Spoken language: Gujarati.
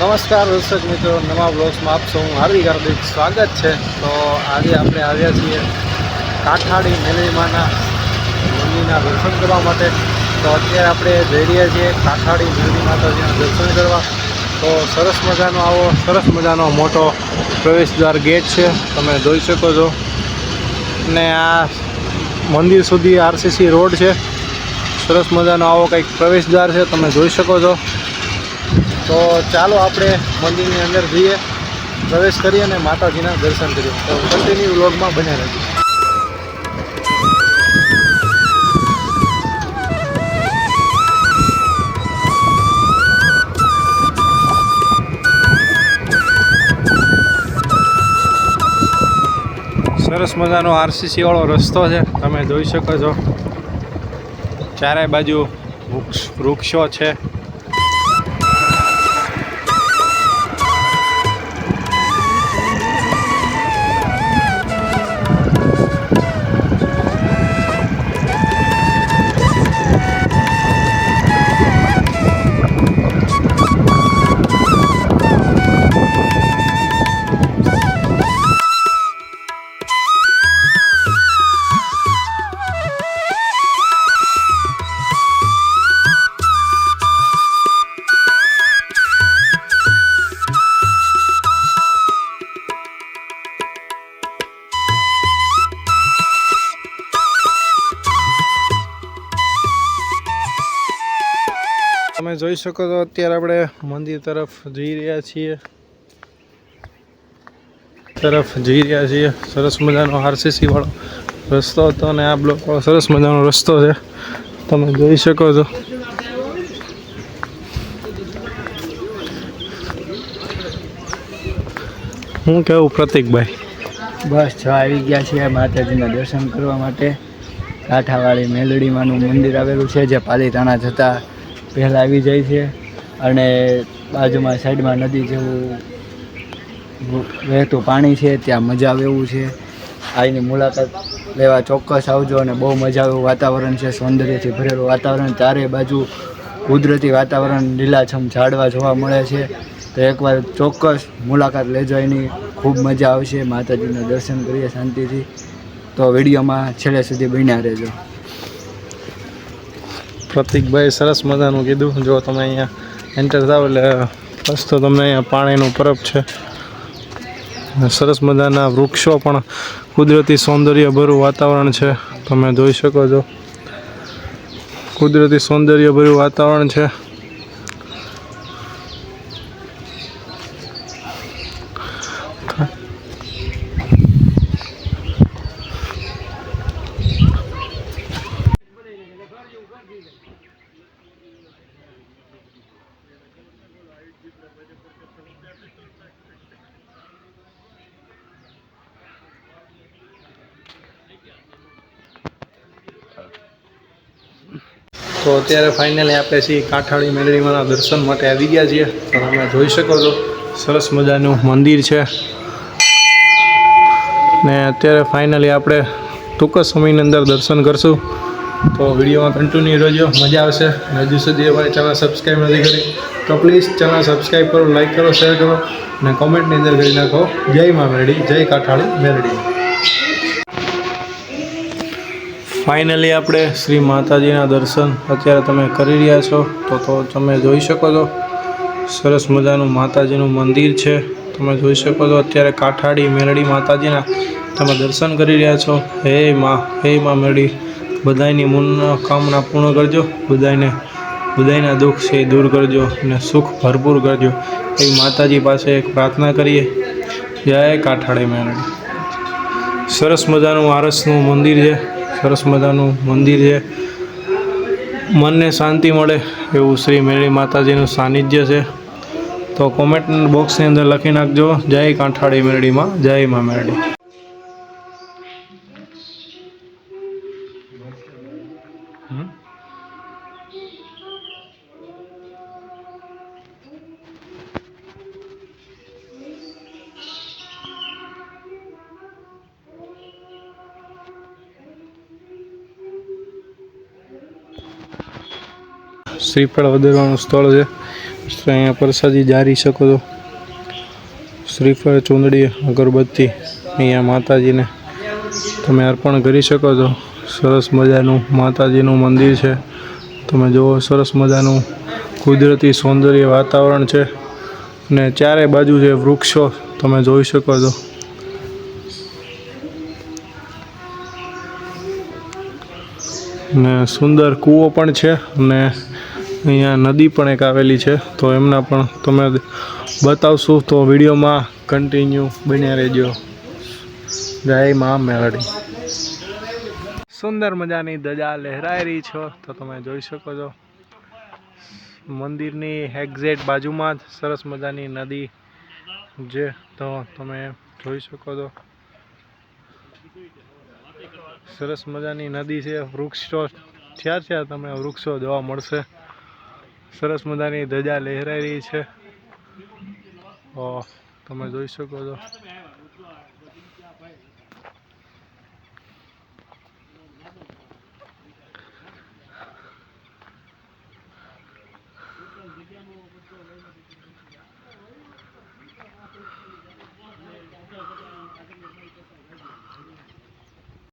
નમસ્કાર દર્શક મિત્રો, નવા બ્લોગ્સમાં આપ સૌ હાર્દિક હાર્દિક સ્વાગત છે. તો આજે આપણે આવ્યા છીએ કાઠાડી મેલેમાના મંદિરના દર્શન કરવા માટે. તો અત્યારે આપણે જઈ રહ્યા છીએ કાઠાડી મેલડી માતાજીના દર્શન કરવા. તો સરસ મજાનો આવો, સરસ મજાનો મોટો પ્રવેશદ્વાર ગેટ છે. તમે જોઈ શકો છો. અને આ મંદિર સુધી આરસીસી રોડ છે. સરસ મજાનો આવો કંઈક પ્રવેશદ્વાર છે, તમે જોઈ શકો છો. તો ચાલો આપણે મંદિરની અંદર જઈએ, પ્રવેશ કરીએ અને માતાજીના દર્શન કરીએ. તો કન્ટિન્યુ વ્લોગમાં બને રહેજો. સરસ મજાનો આરસીસી વાળો રસ્તો છે, તમે જોઈ શકો છો. ચારે બાજુ વૃક્ષ વૃક્ષો છે. તમે જોઈ શકો છો અત્યારે આપણે મંદિર તરફ જઈ રહ્યા છીએ. તરફ જઈ રહ્યા છીએ. સરસ મજાનો આરસીસી વાળો રસ્તો હતો અને આ બ્લોક સરસ મજાનો રસ્તો છે. તમે જોઈ શકો છો. હું કેવું પ્રતિકભાઈ? બસ છ આવી ગયા છીએ માતાજીના દર્શન કરવા માટે. કાંઠાવાળી મેલડીમાંનું મંદિર આવેલું છે, જે પાલીતાણા જતાં પહેલાં આવી જાય છે અને બાજુમાં સાઈડમાં નદી જેવું વહેતું પાણી છે, ત્યાં મજા આવે એવું છે. આની મુલાકાત લેવા ચોક્કસ આવજો અને બહુ મજા આવે વાતાવરણ છે, સૌંદર્યથી ભરેલું વાતાવરણ. ચારે બાજુ કુદરતી વાતાવરણ, લીલાછમ ઝાડવા જોવા મળે છે. તો એકવાર ચોક્કસ મુલાકાત લેજો એની. ખૂબ મજા આવશે. માતાજીના દર્શન કરીએ શાંતિથી. તો વિડીયોમાં છેલ્લે સુધી બન્યા રહેજો. પ્રતિકભાઈ સરસ મજાનું કીધું. જો તમે અહીંયા એન્ટર થાવ એટલે બસ તો તમને અહીંયા પાણીનું પરબ છે. સરસ મજાના વૃક્ષો પણ કુદરતી સૌંદર્યભર્યું વાતાવરણ છે. તમે જોઈ શકો છો. કુદરતી સૌંદર્યભર્યું વાતાવરણ છે. તો અત્યારે ફાઇનલી આપણે છીએ કાંઠાળી મેળવીમાંના દર્શન માટે આવી ગયા છીએ. તો તમે જોઈ શકો છો, સરસ મજાનું મંદિર છે. ને અત્યારે ફાઇનલી આપણે ટૂંક સમયની અંદર દર્શન કરશું. તો વિડીયોમાં કન્ટિન્યુ રહેજો, મજા આવશે. હજુ સુધી અમારી ચેનલ સબસ્ક્રાઈબ નથી કરી, તો પ્લીઝ ચેનલ સબસ્ક્રાઈબ કરો લાઈક કરો શેર કરો. અને કોમેન્ટની અંદર કરી નાખો. જય મા મેરડી જય કાંઠાળી મેરડી ફાઇનલી આપણે શ્રી માતાજીના દર્શન અત્યારે તમે કરી રહ્યા છો. તો તો તમે જોઈ શકો છો, સરસ મજાનું માતાજીનું મંદિર છે. તમે જોઈ શકો છો અત્યારે કાઠાડી મેરડી માતાજીના તમે દર્શન કરી રહ્યા છો. હે માં હે માં મેરડી, બધાયની મનોકામના પૂર્ણ કરજો. બધાયને, બધાયના દુઃખ છે એ દૂર કરજો અને સુખ ભરપૂર કરજો. એવી માતાજી પાસે એક પ્રાર્થના કરીએ. જય કાઠાડી મેરડી. સરસ મજાનું આરસનું મંદિર છે. સરસ મજાનું મંદિર છે. મનને શાંતિ મળે એવું શ્રી મેળી માતાજીનું સાનિધ્ય છે. તો કોમેન્ટ બોક્સની અંદર લખી નાખજો. જય કાંઠાળી મેરડીમાં જય મા મેરડી શ્રીફળ વધારવાનું સ્થળ છે. અહીંયા પ્રસાદી જારી શકો છો શ્રીફળ, ચૂંદડી, અગરબત્તી, અહીંયા માતાજીને તમે અર્પણ કરી શકો છો. સરસ મજાનું માતાજીનું મંદિર છે. તમે જુઓ સરસ મજાનું કુદરતી સૌંદર્ય વાતાવરણ છે. ને ચારે બાજુ જે વૃક્ષો તમે જોઈ શકો છો. ને સુંદર કૂવો પણ છે. અને અહીંયા નદી પણ એક આવેલી છે, તો એમના પણ તમે બતાવશું, તો વિડીયોમાં કન્ટિન્યુ બન્યા રહેજો. જય મા મેળડી સુંદર મજાની ધજા લહેરાઈ રહી છો, તો તમે જોઈ શકો છો. મંદિરની એક્ઝેક્ટ બાજુમાં જ સરસ મજાની નદી જે તો તમે જોઈ શકો છો. સરસ મજાની નદી છે, વૃક્ષો થયા થયા તમે વૃક્ષો જોવા મળશે. સરસ મજાની ધજા લહેરાઈ રહી છે. તમે જોઈ શકો છો.